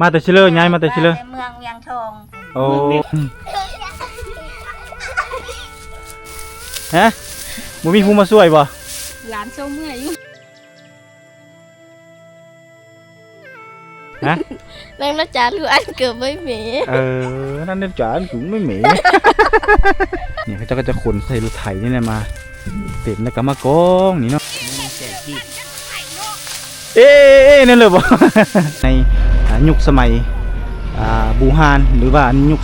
มาแต่ชิเลอร์ย้ายมาแต่ชิเลอร์ในเมืองเวียงทองโอ้ฮะบ่มีผู้มาช่วยบ่หลานเจ้าเมื่อยอยู่ฮะแม่งน่าจะรู้อันเกือบไม่มีเออนั่นเล่นจานกูไม่เหม็นเนี่ยเขาเจ้าก็จะขนใส่รถไถนี่แหละมา เต็มแล้วก็มากองนี่เนาะเอ๊ะเอ๊ะนั่นเลยบ่ในอ่า ยุคสมัยอ่าบูฮานหรือว่ายุค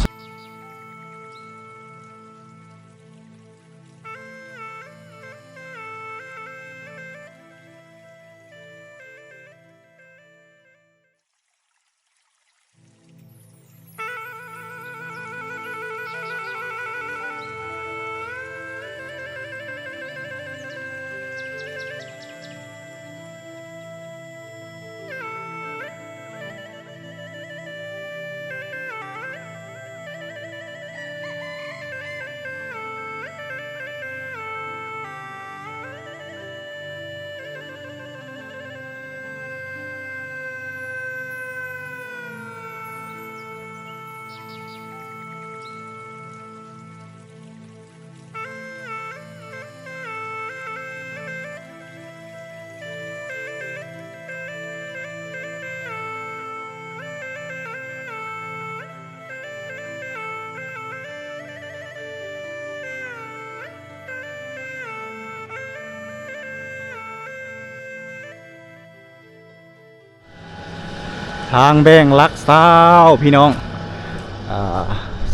ทางแบงลักซาพี่น้องอ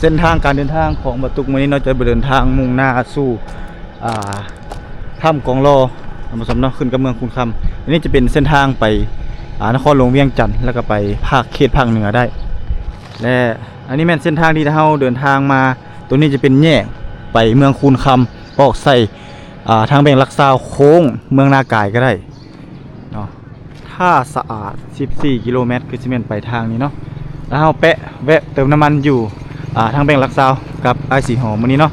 เส้นทางการเดินทางของบรรทุกมื้อนี้เราจะเดินทางมุ่งหน้าสู่ถ้ำกองรอธรรมสำนักขึ้นกับเมืองคุณคำอันนี้จะเป็นเส้นทางไปนครหลวงเวียงจันทร์แล้วก็ไปภาคเขตภาคเหนือได้ และอันนี้แม่นเส้นทางที่เราเดินทางมาตัวนี้จะเป็นแยกไปเมืองคูนคำออกใส่ทางแบ่งลักซาวโค้งเมืองนากายก็ได้ ถ้าสะอาด 14 กิโลเมตรคือซีเมนไปทางนี้เนาะแล้วเราแปะแวะเติมน้ำมันอยู่อ่าทางแบ่งลักซาวกับไอสีหอมวันนี้เนาะ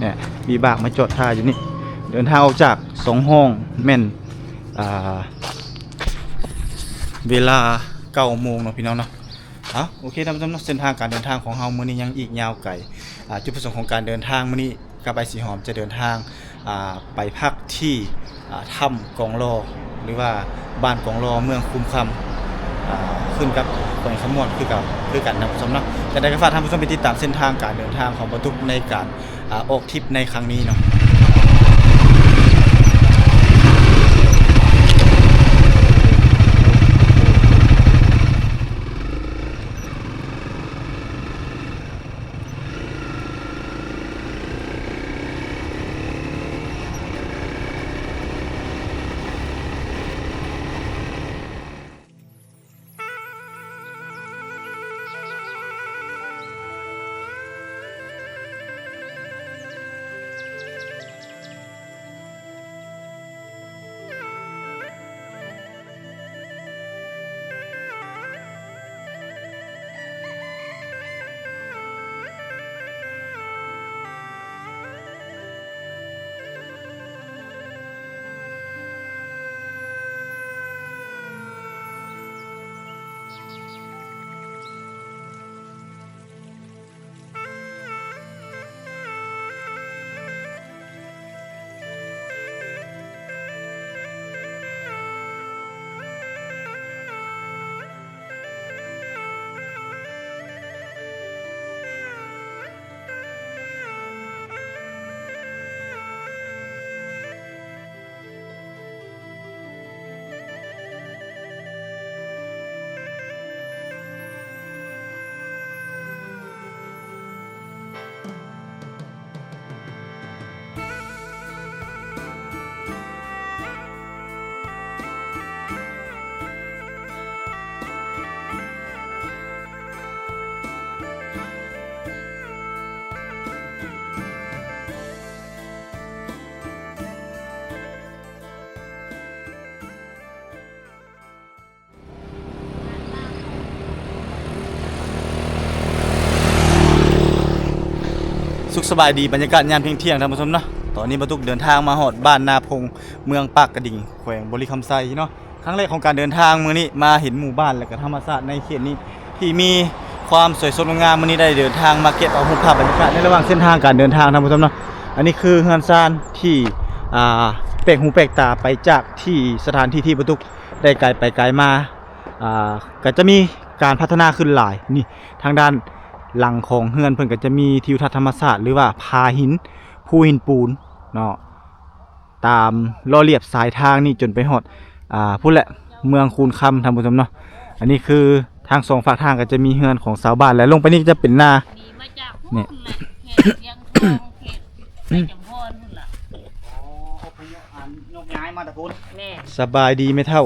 เนี่ยมีบากมาจอดท่าอยู่นี่ เดินทางออกจากสองห้องแม่นอ่าเวลาเก้าโมงเนาะพี่น้องเนาะเอาโอเคท่านผู้ชมเส้นทางการเดินทางของเฮามื้อนี้ยังอีกยาวไกลอ่าจุดประสงค์ของการเดินทางมื้อนี้กับไอสีหอมจะเดินทาง ไปพักที่ถ้ำกองรอหรือว่าบ้านกองรอเมืองคุมคำขึ้นกับแขวงขมวนคือกับคือกันนะผู้ชมเนาะแต่ได้ก็ฝากท่านผู้ชมไปติดตามเส้นทางการเดินทางของบรรทุกในการออกทริปในครั้งนี้เนาะ สุขสบายดีบรรยากาศยามเที่ยงเที่ยงๆท่านผู้ชมเนาะตอนนี้บรรทุกเดินทางมาหอดบ้านนาพงเมืองปากกระดิ่งแขวงบริคำไซเนาะครั้งแรกของการเดินทางเมื้อนี้มาเห็นหมู่บ้านและก็ธรรมชาติในเขตนี้ที่มีความสวยสดงดงามมื้อนี้ได้เดินทางมาเก็บเอาภาพบรรยากาศในระหว่างเส้นทางการเดินทางท่านผู้ชมเนาะอันนี้คือเฮือนซานที่อ่าแปลกหูแปลกตาไปจากที่สถานที่ที่ประตุกได้ไกลไปไกลมาอ่าก็จะมีการพัฒนาขึ้นหลายนี่ทางด้าน หลังของเฮือนเพิ่นก็จะมีทิวทัศน์ธรรมชาติหรือว่าพาหินภูหินปูนเนาะตามล้อเลียบสายทางนี่จนไปฮอดอ่าพูดแหละเมืองคูนคำท่านผู้ชมเนาะอันนี้คือทางสองฝากทางก็จะมีเฮือนของชาวบ้านและลงไปนี่ก็จะเป็นนามีมาจากเนี่พุ่ยนแหละเขตเชียงทองเขตไส่จำพรพุ่นล่ะอพยพอันยกย้ายมาแต่พุ่นแม่สบายดีไหม่เท่า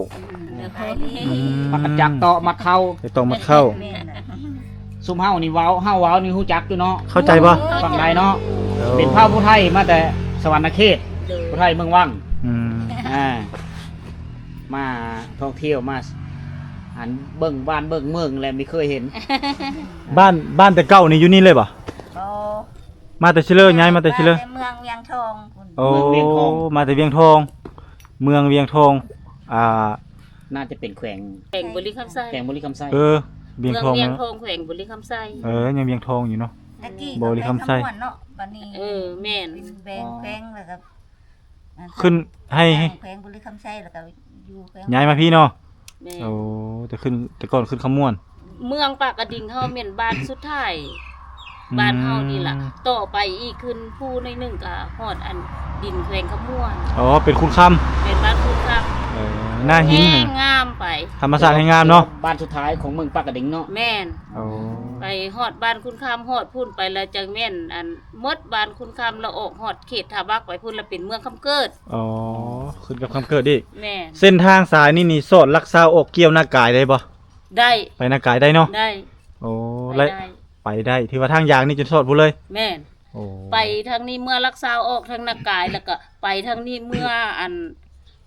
เดี๋ยวคนอืมปากกระจักต่อมาเข้าจะต้องมาเข้า ซุมเฮานี่เว้าเฮาเว้านี่ฮู้จักอยู่เนาะเข้าใจปะฝั่งใดเนาะเป็นพระผู้ไทยมาแต่สวรรณเขตเดินผู้ไทยเมืองวังอืมอ่ามาท่องเที่ยวมาอันเบิ่งบ้านเบิ่งเมืองแล้วไม่เคยเห็น บ้านบ้านแต่เก่านี่อยู่นี่เลยปะโอ้มาแต่ชิเลอร์ย้ายมาแต่ชิเลอร์เมืองเวียงทองคุณโอ้มาแต่เวียงทอง เมืองเวียงทอง อ่า น่าจะเป็นแขวงแขวงบุรีคำไส้แขวงบุรีคำไซเออ เวียงเมืองทองเวียงเนอะทองแขวงบุรีคำไส้เออยังเวียงทองอยู่เนาะ ตะกี้บริคำไส้ก็เป็นขมวนเนาะบัดนี้เออแม่น เป็นแบงแพงแล้วก็ขึ้นให้ให้แพงบุรีคำไส้แล้วก็อยู่แพงย้ายมาพี่เนาะแม่นโอ้แต่ขึ้นแต่ก่อนขึ้นขมวน เมืองปากกระดิ่งเฮาแม่นบ้านสุดท้าย บ้านเฮานี่ล่ะ ต่อไปอีกขึ้นผู้ในหนึ่งก็ฮอดอันดินแขวงขมวนอ๋อเป็นคุณคเป็นบ้านคุณครับำเออหน้าหินแห้น่ะงงามไป ธรรมศาสตร์ให้งามเนาะบ้านสุดท้ายของเมืองปากกระดิ่งเนาะแม่น โอ้ไปฮอดบ้านคุณคำฮอดพุ่นไปแล้วจังแม่น อันหมดบ้านคุณคำแล้วออกฮอดเขตทาบักไปพุ่นแล้วเป็นเมืองคำเกิด อ๋อขึ้นกับคำเกิดดิแม่นเส้นทางสายนี่นี่สอดรักษาอกเกี่ยวหน้ากายได้บ่ได้ไปหน้ากายได้เนาะได้โอ้ไปและได้ ไปได้ถือว่าทางยางนี่จนสอดพูเลย แม่นโอ้ไปทางนี้เมื่อรักษาออกทางหน้ากายแล้วก็ ไปทางนี้เมื่ออัน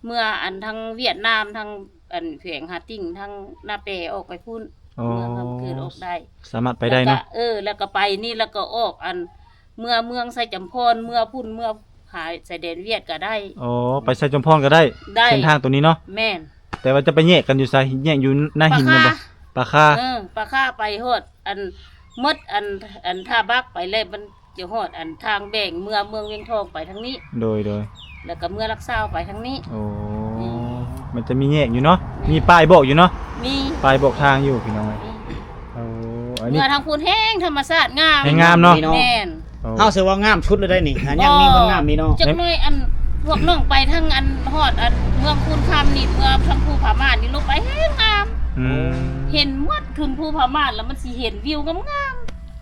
เมื่ออันทางเวียดนามทางอันแขวงหาติ่งทางนาเปออกไปพุ่นโอ้เมืองคำเกิดออกได้สามารถไปได้เนาะแล้วก็เออ แล้วก็ไปนี่แล้วก็ออกอัน เมื่อเมืองไซจำพรเมื่อพุ่นเมื่อหายสายแดนเวียดก็ได้ โอ้ไปใส่จอมพรก็ได้ได้ เส้นทางตัวนี้เนาะแม่นแต่ว่าจะไปแยกกันอยู่ไสแยกอยู่หน้าหินปลานั่นคาบ่ปลาคาเออปลาค่าไปฮอดอันห มดอันอันท่าบักไปเลยมันจะฮอดอันทางแบ่งเมืองเมืองเวียงทองไปทางนี้ โดยโดยแล้วก็เมื่อรักษาไปทางนี้ โอ้อืมมันจะมีแยกอยู่เนาะมีป้ายบอกอยู่เนาะมีป้ายบอกทางอยู่พี่น้องเอ้ยโอ้อันนี้เมื่อทางพูนแห้งธรรมชาติงามให้งามเนาะแม่นโอ้เฮาเสือว่างามชุดเลยได้นี่อันยังมีมันงามมีเนาะจักหน่อยอันพวกน้องไปทางอันฮอดอันเมืองคูนคำนี่เมืองทางภูผาม่านนี่ลงไปแห้งงามอืมเห็นหมดขึ้นภูผาม่านแล้วมันสิเห็นวิวงาม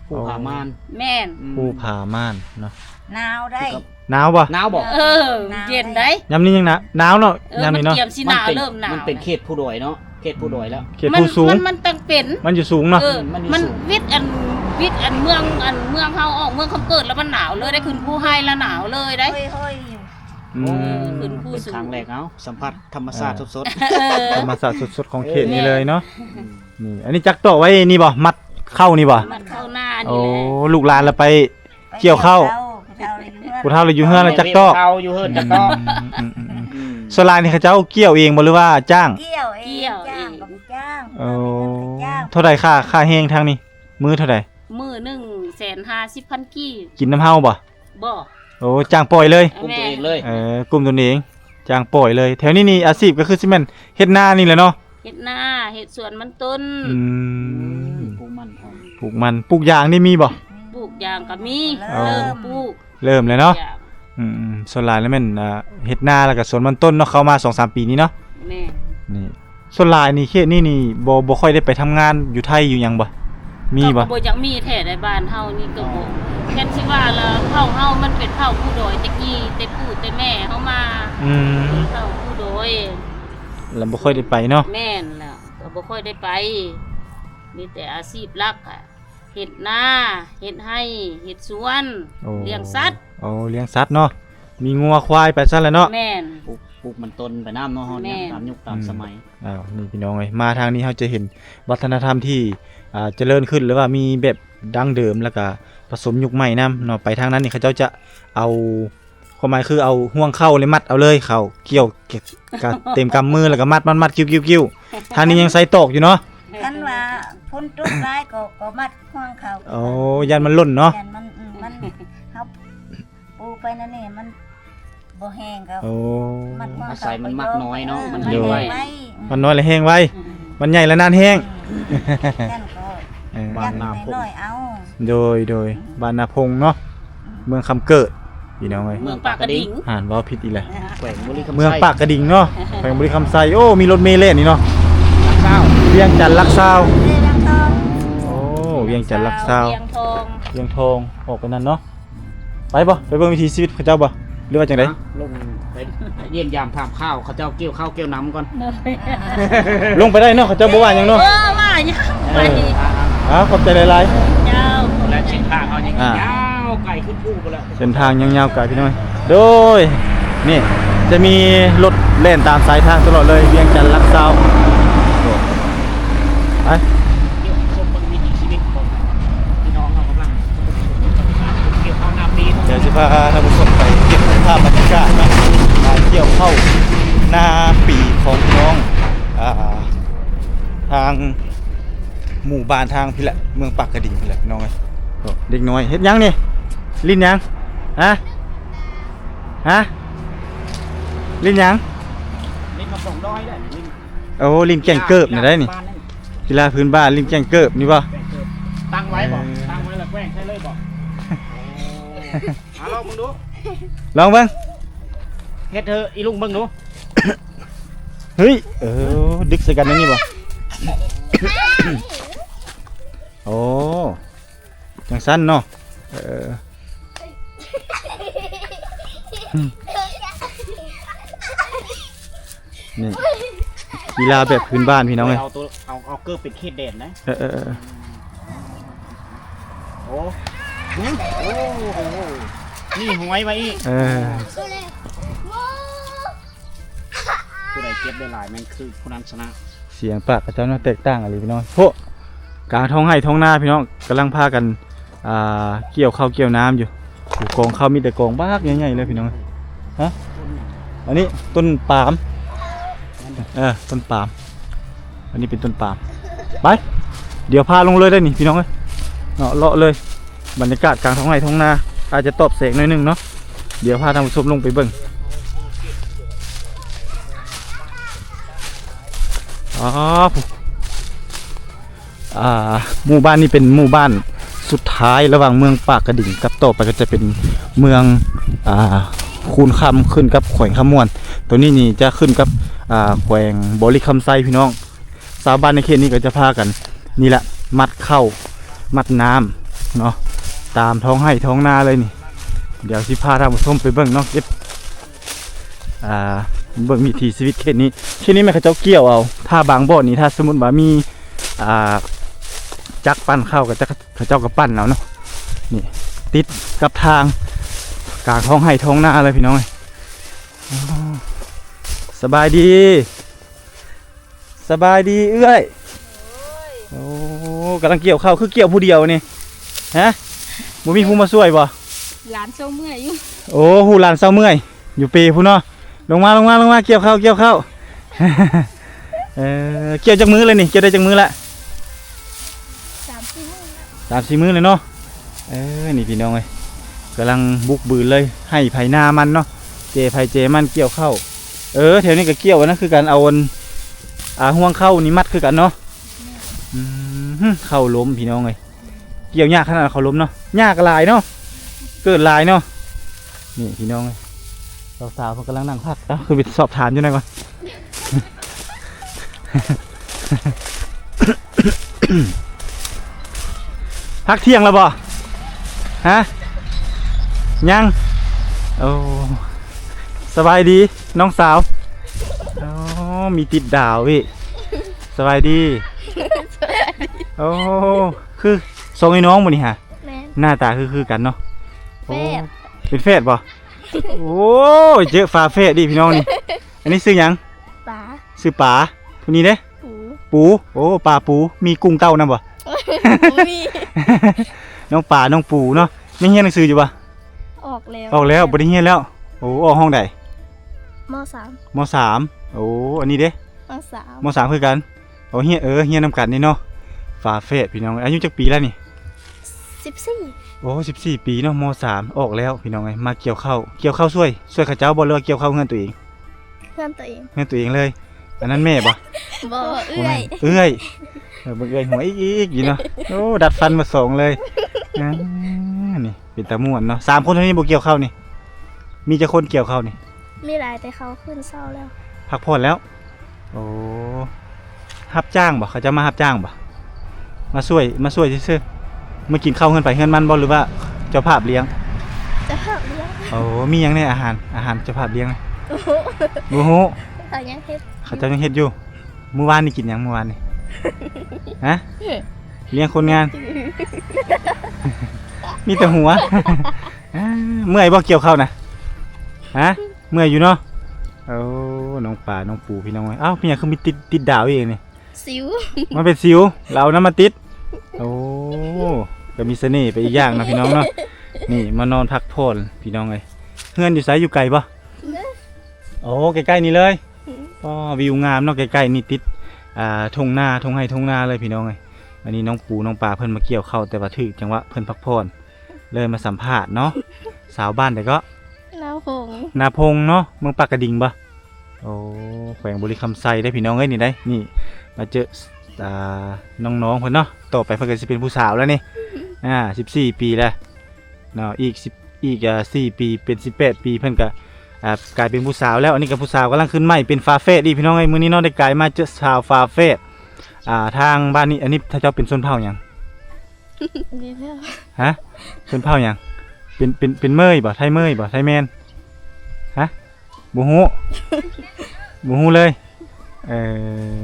ผู้ผามานๆแม่นอืมผู้ผาม่านเนาะหนาวได้ หนาวป่ะหนาวบอกเออเย็นได้ยามนี้ยังหนาวหนาวเนาะามเออยมันนี้เนาะเตรียมสิหนาวเป็นเริ่มหนาวมันเป็นเขตผู้ดอยเนาะเขตผู้ดอยแล้ว เขตผู้สูง มันมันต้องเป็นมันอยู่สูงเนาะเออมันอยู่มันสูง วิทย์อันวิทย์อันเมืองอันเมืองเฮาออกเมืองคำเกิดแล้วมันหนาวเลยได้ขึ้นภูไฮแล้วหนาวเลยได้ห้อยๆอยู่อืเอมอขึ้นภูเป็นสูงครั้งแรกเอาสัมผัสธรรมชาติสดเออธรรมศาสตร์สดๆของเขตนี้เลยเนาะนี่อันนี้จักต่อไว้นี่บ่มัด เข้านี่บ่มันเข้าหน้าโอ้นี่แหละลูกหลานเราไป เกี่ยวข้าวผู้เฒ่าเลยอยู่เฮือนแล้วจักตอกเาอยู่เฮิรนจักตอกอืมอืมอืมอืมส่วนหลายนี่เขาเจ้าเกี่ยวเองบ่หรือว่าจ้าง เกี่ยวเองจ้างกับจ้างโอ้จ้างเท่าใดค่าค่าแห้งทางนี้มื้อเท่าใดมือหนึ่งแสนห้าสิบพันกี้กินน้ำเฮาบ่บ่โอ้จ้างปล่อยเลยกลุ่มตัวเองเลย เออกลุ่มตัวเองจ้างปล่อยเลย แถวนี้นี่อาชีพก็คือสิแม่นเฮ็ดนานี่แหละเนาะเห็ดหน้าเห็ดสวนมันต้นอืม ปลูกมันพร้อมปลูกมันปลูกยางนี่มีบ่ ปลูกยางก็มีเอา เริ่มปลูกเริ่มเลยเนาะยางอืมๆส่วนหลายแล้วแม่นอ่าเฮ็ดนาแล้วก็สวนมันต้นเนาะเข้ามา2-3ปีนี้เนาะแม่นี่ส่วนหลายนี่เขตนี่นี่บ่บ่ค่อยได้ไปทำงานอยู่ไทยอยู่หยังบ่ มีบ่ ก็บ่อยากมีแท้ในบ้านเฮานี่ก็บ่แค่สิว่าละเผ่าเฮามันเป็นเผ่าผู้โดยตะกี้แต่ปู่แต่แม่เฮามาอืมเผ่าผู้โดย แล้วบ่ค่อยได้ไปเนาะ แม่นแล้วก็บ่ค่อยได้ไป มีแต่อาชีพหลักอะ เฮ็ดนาเฮ็ดให้เฮ็ดสวนโอ้เลี้ยงสัตว์โอ้เลี้ยงสัตว์เนาะมีงัวควายไปซั่นแหละเนาะ แม่น ปลูกปลูกมันต้นไปน้ำเนาะเฮาเนี่ยแม่ ตามยุคตามอืม สมัย อ้าวนี่พี่น้องเอ้ยมาทางนี้เราจะเห็นวัฒนธรรมที่อ่าเจริญขึ้นหรือว่ามีแบบดั้งเดิมแล้วก็ผสมยุคใหม่นํเนาะไปทางนั้นนี่เขาเจ้าจะเอาความหมายคือเอาห่วงเข้าเลยมัดเอาเลยเข้าเกี่ยวเก็บกับเต็มกำมือแล้วก็มัดมัดมัดกิ้วกิ้วกิ้วทางนี้ยังใส่ตอกอยู่เนาะคันว่า พ้นจุดร้ายก็ก็มัดห่วงเขาโอ้ยันมันหล่นเนาะยันมันอืมมันเขาปูไปนั่นนี่มันบ่แห้งเขาโอ้ มัดห่วงอาเขาศัยมันมักน้อยเนาะมันออให้ไวไว้มันน้อยและแห้งไว้ มันใหญ่และนานแห้งนั่นก็เออบ้านนาพง น้อยๆเอา โดยโดยบ้านนาพงเนาะเมืองคำเกิดพี่น้องเอ้ยเมืองปากกระดิ่งอ่านว่าผิดอีแหละแขวงบุรีคำไส้เมืองปากกระดิ่งเนาะแขวงบริคำไซโอ้มีรถเมล์เล่นนี่เนาะรักเก้าเวียงจันทร์ลักซาวเรื่องทองโอ้ เวียงจันทร์ลักซาวเวียงทองเวียงทองออกไปนั่นเนาะไปบ่ไปเบิ่งวิถีชีวิตเขาเจ้าบ่หรือว่าจังไดลงไปเยี่ยมยามถามข้าวเขาเจ้าเกี่ยวข้าวเกี่ยวน้ำก่อนลงไปได้เนาะเขาเจ้าบ่ว่าหยังเนาะเออว่าอย่างไปอ้าวขอบใจหลายเจ้าและเส้นทางเขาอย่างอ่ายาวไกลขึ้นภูไปแล้วๆเส้นทางยาวๆไกลพี่น้อยโดยนี่จะมีรถเล่นตามสายทางตลอดเลยเวียงจันทร์ลักซาวไป เกี่ยวชมเบางวิถีชีวิตของพี่น้องเรากำลังเกี่ยวข้าวนาปี เดี๋ยวจะพาท่านผู้ชมไปเก็บภาพบรรยากาศเนาะการเกี่ยวเข้าหน้าปีของพี่น้องอ่าทางหมู่บ้านทางพี่แหละเมืองปากกระดิ่งพี่แหละพี่น้องเอ้ยโอ้เด็กน้อยเฮ็ดหยังนี่ลิ้นหยังฮะฮะลิ้นหยังเล่นมาส่งดอยได้เล่นโอ้ลิ้นแก่งเกิบนี่ได้นี่บ้ากีฬาพื้นบ้านลิ้นแก่งเกิบนี่ป่ะแกงเกิบตั้งไว้บอกเออตั้งไว้แล้วแกล้งใช่เลยบอก เอาลองมึงดูลองเบิ่งเฮ็ดเธอะอีลุงเบิ่งดูเฮ้ยเออดึกใส่กันนะนี่ป่ะโอ้จังสั้นเนาะเออนี่กีฬาแบบพื้นบ้านพี่น้องเลยเอาตัวเอาเอาเกลือเป็นเขตเด่นนะเออเออเออโอ้หึ โอ้โหนี่หวยไว้อีกเออผู้ใดเก็บได้หลายแมันคือผู้นั้นชนะเสียงปากกับเจ้าเนาะแตกต่างอะไรพี่น้องพวกกลางท้องไห้ท้องนาพี่น้องกำลังพากันอ่าเกี่ยวข้าวเกี่ยวน้ำอยู่อยู่กองข้าวมีแต่กองบ้ากใหญ่ๆเลยพี่น้องฮะอันนี้ต้นปาล์มเออต้นปาล์มอันนี้เป็นต้นปาล์มไปเดี๋ยวพาลงเลยได้นี่พี่น้องเอ้ยเนาะเลาะเลย บรรยากาศกลางท้องไห้ท้องนา อาจจะตบแสงหน่อยนึงเนาะเดี๋ยวพาท่านผู้ชมลงไปเบิ่งอ๋ออ่าหมู่บ้านนี้เป็นหมู่บ้านสุดท้ายระหว่างเมืองปากกระดิ่งกับต่อไปก็จะเป็นเมืองอ่าคูนคำขึ้นกับแขวงขมวน ตัวนี้นี่จะขึ้นกับอ่าแขวงบริคำไซพี่น้องชาวบ้านในเขตนี้ก็จะพากัน นี่แหละมัดเข้ามัดน้ำเนาะ ตามท้องไห้ท้องนาเลยนี่ เดี๋ยวสิพาท่านผู้ชมไปเบิ่งเนาะเก็บอ่าเบิ่งวิถีชีวิตเขตนี้เขตนี้แม่เขาเจ้าเกี่ยวเอา ถ้าบางบ่อนี่ถ้าสมมติว่ามีอ่าจักปั้นเข้ากับจักเขาเจ้าก็ปั้นเอาเนาะนี่ติดกับทางกลางท้องไห้ท้องนาเลยพี่น้องสบายดี สบายดีเอื้อยโอ้กำลังเกี่ยวข้าวคือเกี่ยวผู้เดียวนี่ฮะ บ่มีผู้มาช่วยบ่หลานเศร้าเมื่อยอยู่โอ้หูหลานเศร้าเมื่อย อยู่ปีพุ่นเนาะลงมาลงมาลงมาเกี่ยวข้าวเกี่ยวข้าวเออเกี่ยวจากมือเลยนี่เกี่ยวได้จากมือละสามสี่มื้อสามสี่มือเลยเนาะเออนี่พี่น้องเลยกำลังบุกบืนเลยให้ไผหน้ามันเนาะเจไผเจมันเกี่ยวเข้าวเออแถวนี้ก็เกี่ยวนะคือการเอาอันอาห่วงเข้านี่มัดคือกันเนาะอืมหึเข้าล้มพี่น้องเลย เกี่ยวยากขนาดเขาล้มเนาะยากลายเนาะเกิดลายเนาะนี่พี่น้องสาวๆเขากำลังนั่งพักเอ้าคือไปสอบถามอยู่ไหนก่อนพักเที่ยงแล้วบ่ฮะยังโอ้สบายดีน้องสาวโอ๋อมีติดดาวพี่สบายดีโอ้คือ ทรงไอ้น้องบ่นี่ฮะแม่นหน้าตาคือคือกันเนาะโอ้แฟดเป็นเฟสป่ะโอ้ยเจอฟ้าเฟสดิพี่น้องนี่ อันนี้ซื้อหยังป๋าซื้อป๋าทุนี้เด้ ปูปูโอ้ปลาปูมีกุ้งเต้านํบ่ ปูมี น้องป่าน้องปูเนาะไม่เฮียนหนังสืออยู่ป่ะออกแล้วออกแล้วบ่ได้เฮียนแล้ว โอ้ออกห้องใดมสามมสามโอ้อันนี้เด้มสามมสามคือกันโอ้เฮียเออเฮียนำกันนี่เนาะฝาเฟดพี่น้องอายุจักปีแล้วนี่ สิบสี่โอ้สิบสี่ปีเนาะมสามออกแล้วพี่น้องไงมาเกี่ยวข้าวเกี่ยวข้าวช่วยช่วยข้าเจ้าบ่เลยว่าเกี่ยวข้าวเงินตัวเองเพื่อนตัวเองเงินตัวเองเลย อันนั้นแม่บ่บอเอื้อยเอื้อยเออเบิ่งเอื้อยหัวอีกอีกอยู่เนาะโอ้ดัดฟันมาสองเลยอ่านี่เป็นตาม่วนเนาะสามคนเท่านี้บ่เกี่ยวข้าวนี่ มีจะคนเกี่ยวข้าวนี่ มีหลายแต่เขาขึ้นเศร้าแล้ว พักผ่อนแล้ว โอ้รับจ้างบ่เขาจะมารับจ้างบ่มาช่วยมาช่วยซื่อๆ มากินข้าวเงินไปเงินมันบ่หรือว่าเจ้าภาพเลี้ยงจะหักเลี้ยงโอ้มีหยังในอาหารอาหารเจ้าภาพเลี้ยงไหมโอ้โหบ่ฮู้เขายังเฮ็ดเขาเจ้ายังเฮ็ดอยู่เมื่อวานนี่กินหยังเมื่อวานนี่ฮะเลี้ยงคนงาน มีแต่หัว อ่าเมื่อยบ่เกี่ยวข้าวนะฮะเมื่อยอยู่เนาะโอ้น้องป่าน้องปูพี่น้องเอ้ยเอ้าพี่หยังคือมีติดติดดาวเองนี่สิว มันเป็นสิว เราน้ำมาติด โอ้ ก็มีเสน่ห์ไปอีกอย่างนะพี่น้องเนาะนี่มานอนพักผ่อนพี่น้องเอ้ยเฮือนอยู่ไสอยู่ไกลปะโอ้ใกล้ๆนี่เลยก็วิวงามเนาะใกล้ๆนี่ติดอ่าทงนาทงไห้ทงนาเลยพี่น้องเอ้ยอันนี้น้องปูน้องปลาเพิ่นมาเกี่ยวเข้าวแต่ว่าถือจังหวะเพิ่นพักผ่อนเลยมาสัมภาษณ์เนาะสาวบ้านแต่ก็น้ำผงนาพงเนาะเมืองปากกระดิ่งปะโอ้แขวงบริคำไซได้พี่น้องเอ้ยนี่ได้นี่มาเจออ่าน้องๆเพิ่นเนาะต่อไปเพิ่นก็สิเป็นผู้สาวแล้วนี่ อ่า14ปีแล้วเนาะอีก10อีกอ่า4ปีเป็น18ปีเพิ่นก็อ่ากลายเป็นผู้สาวแล้วอันนี้ก็ผู้สาวกำลังขึ้นใหม่เป็นฟาเฟสดีพี่น้องเอ้ยมื้อนี้เนาะได้กลายมาเจอสาวฟาเฟสอ่าทางบ้านนี้อันนี้ถ้าเจ้าเป็นชนเผ่าหยังดีแล้วฮะชนเผ่าหยังเป็นเป็นเป็นเมยบ่ไทยเมยบ่ไทยแมนฮะบ่ฮู้บ่ฮู้เลยเอ่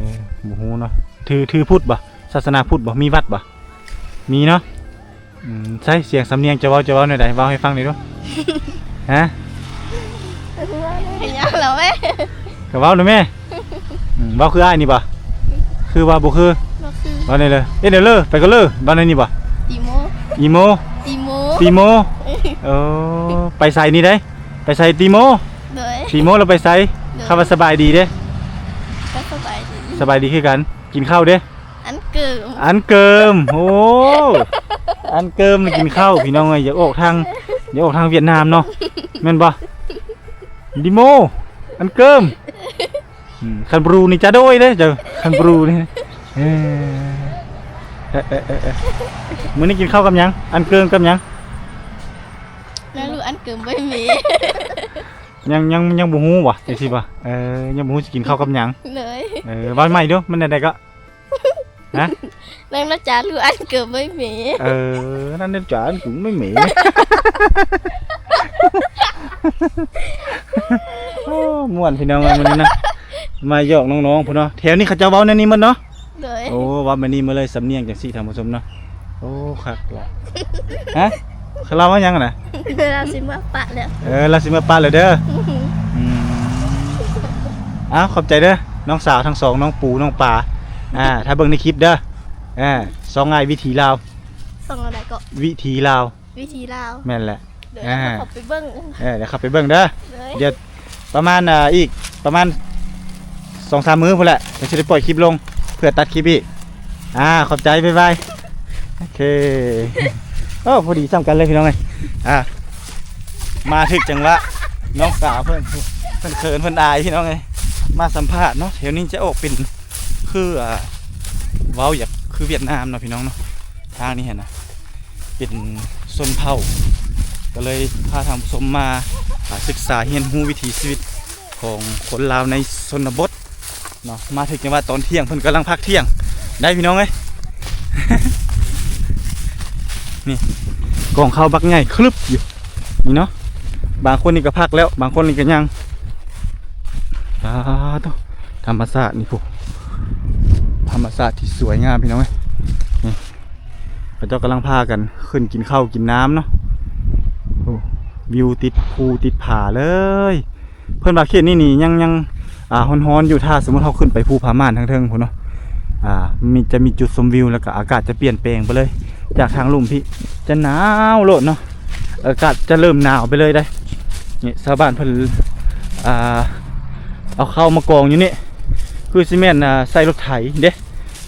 อบ่ฮู้เนาะถือถือพุทธบ่ศาสนาพุทธบ่มีวัดบ่มีเนาะ อืมใช่เสียงสำเนียงจะเว้าจะเว้าหน่อยใดเว้าให้ฟังหน่อยดูฮะเห็นยังแล้วแม่ก็เว้าหน่อยแม่อืมเว้าคืออ้ายนี่บ่คือว่าบ่คือก็คือเว้าได้เลยเอ้ยเดี๋ยวเลยไปก็เลยเว้าในนี่บ่ตีโมอีโมตีโมตีโมเออไปใส่นี่ได้ ไปใส่ตีโมโดยตีโมเราไปใส่คำว่าสบายดีเด้ ก็สบายดีสบายดีคือกัน กินข้าวเด้ อันเกิม อันเกิม โอ้ อันเกิมมากินข้าวพี่น้องเอ้ยอย่าออกทางอย่าออกทางเวียดนามเนาะแม่นบ่ดิโม อันเกิมอืมคันบรูนี่จะโดยเด้เจ้าคันบรูนี่เอ้เอ๊ะเอ๊ะเอ๊ะเอ๊ะมื้อนี้กินข้าวกับหยัง อันเกิมกับหยังแล้วรู้อันเกิมไม่มียังยังยังบ่ฮู้บ่จังซี่บ่เออยังบ่ฮู้สิกินข้าวกับหยังเลยเออว่าใหม่เด้อมันได้ๆก็ ฮะแล้วนะจ๊ะรู้อันเกิมไม่มีเออนั่น nên trả anh cũng mới mỉ Ô, muộn thì nào mà mình nè mà dọn nong nong phụ nó theo ní khá cháu báo nên ní mất nó เลย ô báo mà ní mới lời sắm niên chẳng xị thằng một xôm nó ô khắc là hả khá lao quá nhăng nè เวลาสิมาปะแล้ว ờ là xin mà ba lời đó áo khóc chạy đó น้องสาวทั้งสองน้องปูน้องป่า อ่าถ้าเบิ่งในคลิปเด้ออ่าสองไงวิถีลาวส่งอะไรก็วิถีลาววิธีลาวแม่นแหละ เดี๋ยวอ่า เราขอไปเบิ้งเออเดี๋ยวขับไปเบิ่งเด้อเลยเดี๋ยวประมาณอ่าอีกประมาณสองสามมื้อพุ่นแหละเดี๋ยวจะได้ปล่อยคลิปลงเพื่อตัดคลิปอีกอ่าขอบใจบ๊ายบายโอเคโอ้พอดีซ้ำกันเลยพี่น้องเลยอ่ามาถึกจังหวะน้องสาวเพื่อนเพื่อนเขินเพื่อนอายพี่น้องเลยมาสัมภาษณ์เนาะแถวนี้จะออกเป็น คืออ่าเว้าอยากคือเวียดนามเนาะพี่น้องเนาะทางนี้เห็นนะเป็นชนเผ่า ก็เลยพาทางผู้ชมมาศึกษาเรียนรู้วิถีชีวิตของคนลาวในชนบทเนาะมาถึงจังหวะตอนเที่ยงเพิ่นกำลังพักเที่ยง ได้พี่น้องเอ้ยนี่กล่องข้าวบักใหญ่คลึบอยู่นี่เนาะบางคนนี่ก็พักแล้ว บางคนนี่ก็ยังตาตัวธรรมศาสตร์นี่พวก ธรรมศาตร์ที่สวยงามพี่น้องเอ้ยนี่พระเจ้ากำลังพากันขึ้นกินข้าวกินน้ำเนาะวิวติดภูติดผาเลย เพื่อนบาเขตนี่นี่ยังยังอ่าฮอนๆอยู่ถ้าสมมติเราขึ้นไปภูผาม่านทางเทิงพุ่นเนาะอ่ามีจะมีจุดชมวิวแล้วก็อากาศจะเปลี่ยนแปลงไปเลย จากทางลุ่มพี่จะหนาวโลดเนาะอากาศจะเริ่มหนาวไปเลยได้นี่ชาวบ้านเพิ่นอ่าเอาเข้ามากองอยู่นี่ คือซีเมนต์อ่าใส่รถไถเด้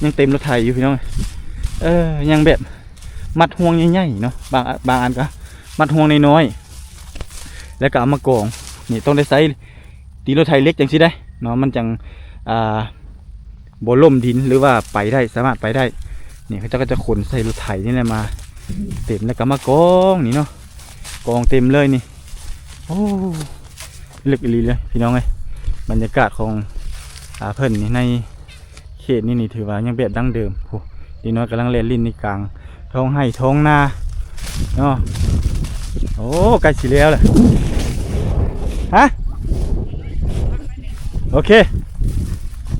ยังเต็มรถไถอยู่พี่น้องเออยังแบบมัดห่วงใหญ่ๆเนาะบางบางอันก็มัดห่วงน้อยๆแล้วก็เอามากองนี่ต้องได้ใส่ตีรถไถเล็กจังสิได้เนาะมันจังอ่าบ่ล่มดินหรือว่าไปได้สามารถไปได้นี่เขาจ้าก็จะขนใส่รถไถนี่แหละมา เต็มแล้วก็มากองนี่เนาะกองเต็มเลยนี่โอ้ลึกอีลีเลยพี่น้องเอ้ยบรรยากาศของ เพิ่นนี่ในเขตนี่นี่ถือว่ายังแบบดั้งเดิมโอ้ดีน้อยกำลังเล่นลิ้นในกลางท้องให้ท้องนาเนาะโอ้ใกล้สิแล้วเลยฮะโอเค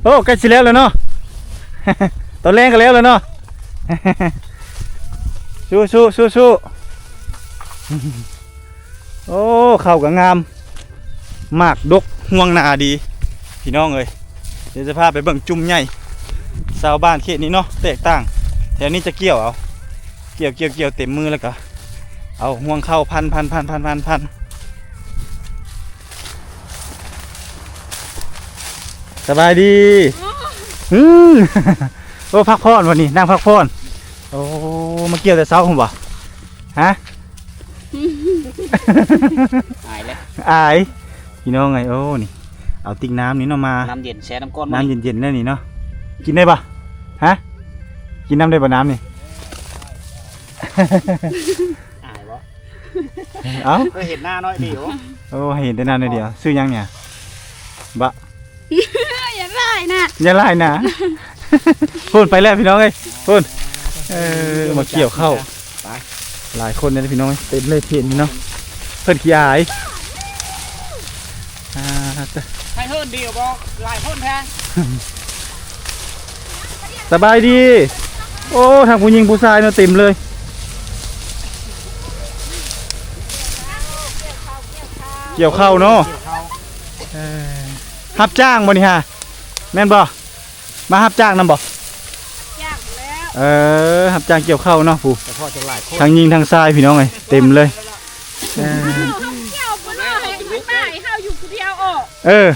โอ้ใกล้สิแล้วแล้วเนาะตอนแรงก็แล้วแล้วเนาะสู้สู้สู้สู้โอ้เข้ากับงาม มากดกห่วงหนาดี พี่น้องเอ้ย ดี๋ยวจะพาไปเบิ่งจุ่มใหญ่ชาวบ้านเขตนี้เนาะแตกต่างแถวนี้จะเกี่ยวเอาเกี่ยวเกี่ยวเกี่ยวเต็มมือแล้วก็เอาห่วงเข้าพันพันพันพันพันพันสบายดีอืมโอ้พักผ่อนวันนี้นั่งพักผ่อนโอ้มาเกี่ยวแต่เช้าผมบ่ฮะหายแล้วอายพี่น้องไงโอ้นี่ เอาติ๊กน้ำนี่เนาะมา น้ำเย็นแช่น้ำก้อนน้ำเย็นๆนั่นนี่เนาะ กินได้ปะฮะ กินน้ำได้ปะน้ำนี่ อายวะเอ้าเคยเห็นหน้าน้อยดีวะโอ้ให้เห็นแต่น้ำหน่อยเดียว ซื้อยังเนี่ย บะ อย่าไล่นะอย่าไล่นะ พูดไปแล้วพี่น้องเอ้ยพูดเออมาเกี่ยวเข้าวหลายคนเลยนะพี่น้องเอ้ยเต็มเลยเทียนนี่เนาะ เพิ่นขี้อายอ่าจ้ะ ให้เฮิร์นเดียวบอกหลายคนแท้สบายดี โอ้ทางผู้หญิงผู้ชายเนาะเต็มเลย เกี่ยวเข้าวเนาะเออรับจ้างบ่นี่ฮะ แม่นบ่มารับจ้างนำบ่ยากแล้วเออรับจ้างเกี่ยวข้าวเนาะผู้แต่พ่อจะหลายคนทางยิงทางซ้ายพี่น้องเอ้ยเต็มเลยเออ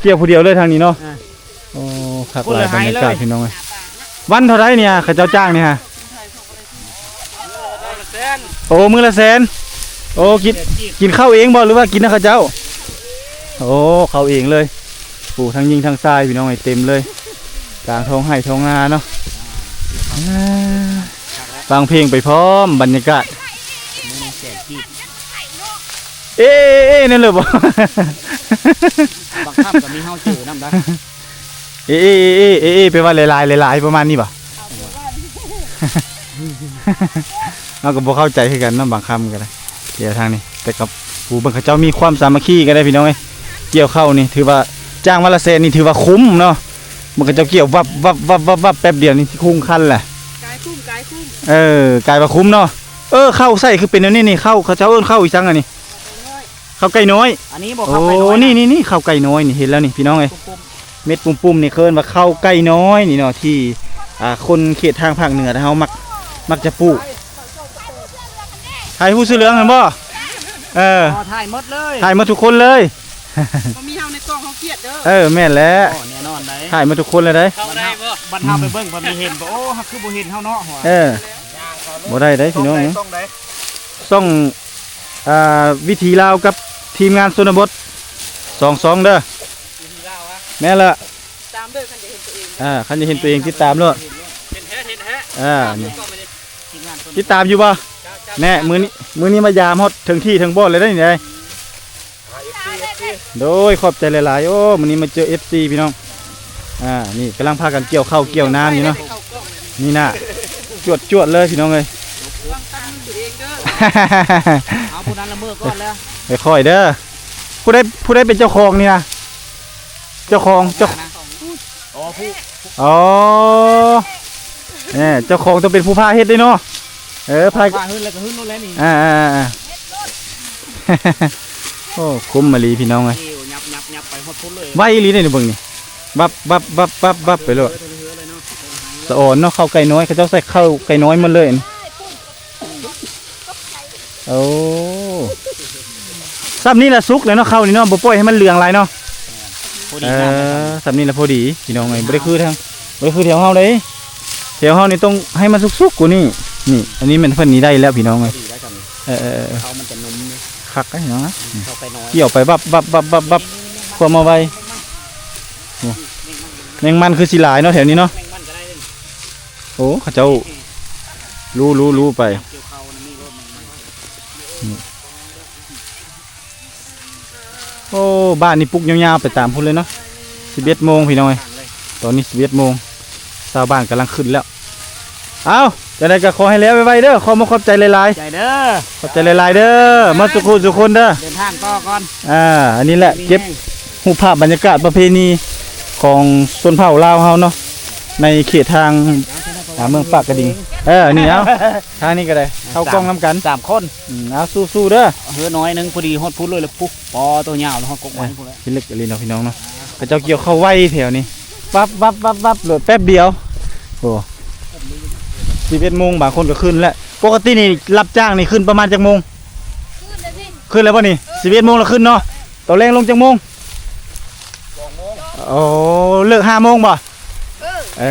เกี่ยวบ่ได้ให้ป้าให้เฮาอยู่ผู้เดียวออกเออเกี่ยวผู้เดียวเลยทางนี้เนาะโอ้คักหลายบรรยากาศพี่น้องเอ้ยวันเท่าไรเนี่ยเขาเจ้าจ้างนี่ฮะโอ้มือละแสนโอ้กินกินข้าวเองบ่หรือว่ากินนะเขาเจ้า โอ้ข้าวเองเลยผู้ทางยิงทางซ้ายพี่น้องเอ้ยเต็มเลยกลางท้องไห่ท้องนาเนาะอ่าฟังเพลงไปพร้อมบรรยากาศแจกจีบเอ๊ะเอ๊ะเอ๊ะนั่นเลยบ่ บางค่ำก็มีเฮาเจอน้ำได้เอ๊ะเอ๊ะเอ๊ะเอ๊ะเอ๊ะไปว่าหลายๆหลายๆประมาณนี้ป่ะเราก็บ่เข้าใจคือกันเนาะบางคำก็ได้เกี่ยวทางนี้แต่กับผู้บังคับเจ้ามีความสามัคคีกันได้พี่น้องเอ้ยเกี่ยวเข้านี่ถือว่าจ้างวันละแสนนี่ถือว่าคุ้มเนาะมันก็จะเกี่ยววับวับวับวับวับแป๊บเดียวนี่คุ้มคันแหละกายคุ้มกายคุ้มเออกลายว่าคุ้มเนาะเออเข้าใส่คือเป็นอันนี้นี่เข้าเขาเจ้าเอิ้นเข้าอีกจังอันนี้เข้าไก่น้อย อันนี้บอกโอ้ขับไปน้อยนี่นี่นี่เข้าไก่น้อยนี่เห็นแล้วนี่พี่น้องเอ้ยปุ๊บเม็ดปุ่มๆนี่เคินว่าเข้าใกล้น้อยนี่เนาะที่อ่าคนเขตทางภาคเหนือเฮามักมักจะปลูกถ่ายผู้ซื้อเหลืองเห็นบ่เออๆพอถ่ายหมดเลยถ่ายมาทุกคนเลย บ่มีเฮาในกล้องเฮาเครียดเด้อเออแม่นแล้วโอ้แน่นอนได้ถ่ายมาทุกคนเลยได้เข้าได้บ่บันเฮาไปเบิ่งบ่มีเห็นบ่โอ้ฮักคือบ่เห็นเฮาเนาะหัวเออบ่ได้ได้พี่น้องต้องได้ส่องอ่าวิธีลาวกับ ทีมงานชนบทสองสองเด้อแม่นละตามเด้อคันจะเห็นตัวเองอ่าคันจะเห็นตัวเองติดตามเลยเห็นแท้เห็นแท้อ่านี่ก็ไม่ได้ทีมงานคนติดตามอยู่ป่ะแน่มือนี้มือนี้มายามฮอดถึงที่ถึงบ่อนเลยได้นี่ไงโดยขอบใจหลายๆโอ้มือนี้มาเจอ FC พี่น้องอ่านี่กำลังพากันเกี่ยวข้าวเกี่ยวน้ำอยู่เนาะเข้ากล้องเลยนี่น่ะจวดจวดๆเลยพี่น้องเลยวางตั้งมือตัวเองเด้อเอาผู้นั้นละเมิดก่อนแล้วไป ค่อยเด้อผู้ได้ผู้ได้เป็นเจ้าของนี่นะเจ้าของเจ้าโอ้ผู้อ๋อเนี่ยเจ้าของต้องเป็นผู้พาเฮ็ดด้วยเนาะเออพาว่าหึ้นแล้วก็หึ้นนู่นแล้วนี่อ่าอ่าอ่าโอ้คุ้มมาลีพี่น้องเลยเอวยับยับยับไปหดพุ่นเลยไว้อีหลีเนี่ยเบิ่งนี่บับบับบับบับบับไปเลยสะอ่อนเนาะเข้าไก่น้อยเขาเจ้าใส่เข้าไก่น้อยหมันเลยอันนี้โอ้ ซ้ำนี่ละสุกเลยเนาะเข้านี่เนาะบ่ปล่อยให้มันเหลืองหลายเนาะพอเอดีงามเลยครับอซ้ำนี่ละพอดีพี่น้องเอ้ยบ่ได้คือทางบ่ได้คือแถวเฮาเลยแถวเฮานี่ต้องให้มันสุกๆกว่านี้นี่ อันนี้มันเพิ่นนี่ได้แล้วพี่น้องพอเอ้ยดีแล้วกันเออเออเออเขามันจะนุ่มนี่คักไอ้เนาะเข้าไปน้อยเกี่ยวไปบับบับบับบับบับความมาไวโอ้แมงมันคือสิหลายเนาะแถวนี้เนาะ แมงมันก็ได้เลยโอ้เขาเจ้ารู้รู้รู้ไป โอ้บ้านนี่ปลุกยาวๆไปตามพุ่นเลยเนาะสิบเอ็ดโมงพี่น้อยต่างเลยตอนนี้สิบเอ็ดโมงชาวบ้านกำลังขึ้นแล้วเอาจะได้ก็ขอให้แล้วไวๆเด้อขอมาขอบใจหลายใจเด้อๆขอบใจหลายๆเด้อมาสุขุสุคนเด้อเดินทางต่อก่อนอ่าอันนี้แหละเก็บรูปภาพบรรยากาศประเพณีของชนเผ่าลาวเฮาเนาะในเขตทาง อ่าเมืองปากกระดิ่งเออนี่เอาทางนี้ก็ได้เข้ากล้องน้ำกันสามคนอืมเอาสู้ๆเด้อเฮือน้อยหนึงพอดีฮอดพุดเลยแล้วปุ๊บปอตัวยาวแล้วฮอดกกไว้พุ่นแล้วพี่เล็กอลีเนาะพี่น้องเนาะพระเจ้าเกี่ยวเข้าไว้แถวนี้ปั๊บปั๊บปั๊บปั๊บโหลดแป๊บเดียวโอ้สิบเอ็ดโมงบางคนก็ขึ้นแล้วปกตินี่รับจ้างนี่ขึ้นประมาณจักโมงขึ้นแล้วป่ะนี่สิบเอ็ดโมงแล้วขึ้นเนาะตอนแรงลงจักโมงโอ้เลิกห้าโมงบ่ เอ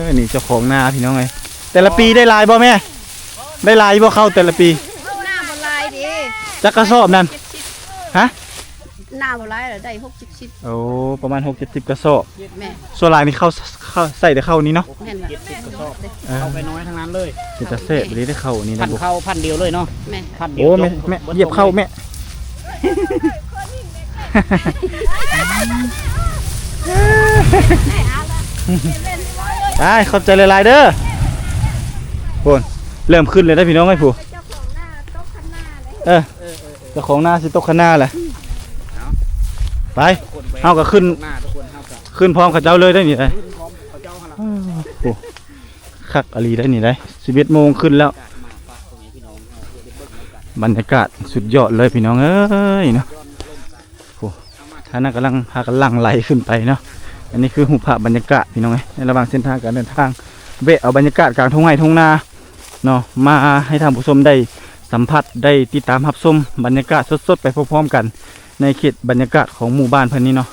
อ นี่เจ้าของนาพี่น้องไงแต่ละปีได้หลายบ่แม่ ได้หลายบ่เข้าแต่ละปีหน้าบ่ลายดิจักกระสอบนั่น ฮะ หน้าบ่ลายแล้วได้หกสิบสิบโอ้ ประมาณ6 70กระสอบแม่ส่วนหลายนี่เข้าเข้าใส่แต่เข้านี้เนาะแม่นว่ะเจ็ดสิบกระสอบเออเข้าไปน้อยทั้งนั้นเลยเป็นตาเสพเลยได้เข้านี่พันะนบุกเข้าพันเดียวเลยเนาะแม่พันเดียโอ้วแม่ลงแม่บิดเหยียบเข้าแม่ ได้ขอบใจหลายๆเด้อโอนเริ่มขึ้นเลยได้พี่น้องไอ้ผู้เออเจ้าของหน้าสิตกข้างหน้าแหละไปเอาก็ขึ้นหน้าทุกคนเอากับขึ้นพร้อมกับเจ้าเลยได้นี่ได้โอ้คักอลีได้นี่ได้สิบเอ็ดโมงขึ้นแล้ว บรรยากาศสุดยอดเลยพี่น้องเอ้ยเนาะโอ้ท่านั้นกำลังพากันลังไหลขึ้นไปเนาะ อันนี้คือหุบผาบรรยากาศพี่น้องเอ้ยในระหว่างเส้นทางการเดินทางเวะเอาบรรยากาศกลางทุ่งไร่ทุ่งนาเนาะมาให้ท่านผู้ชมได้สัมผัสได้ติดตามรับชมบรรยากาศสดๆ ไปพร้อมๆกัน ในเขตบรรยากาศของหมู่บ้านเพิ่นนี้เนาะ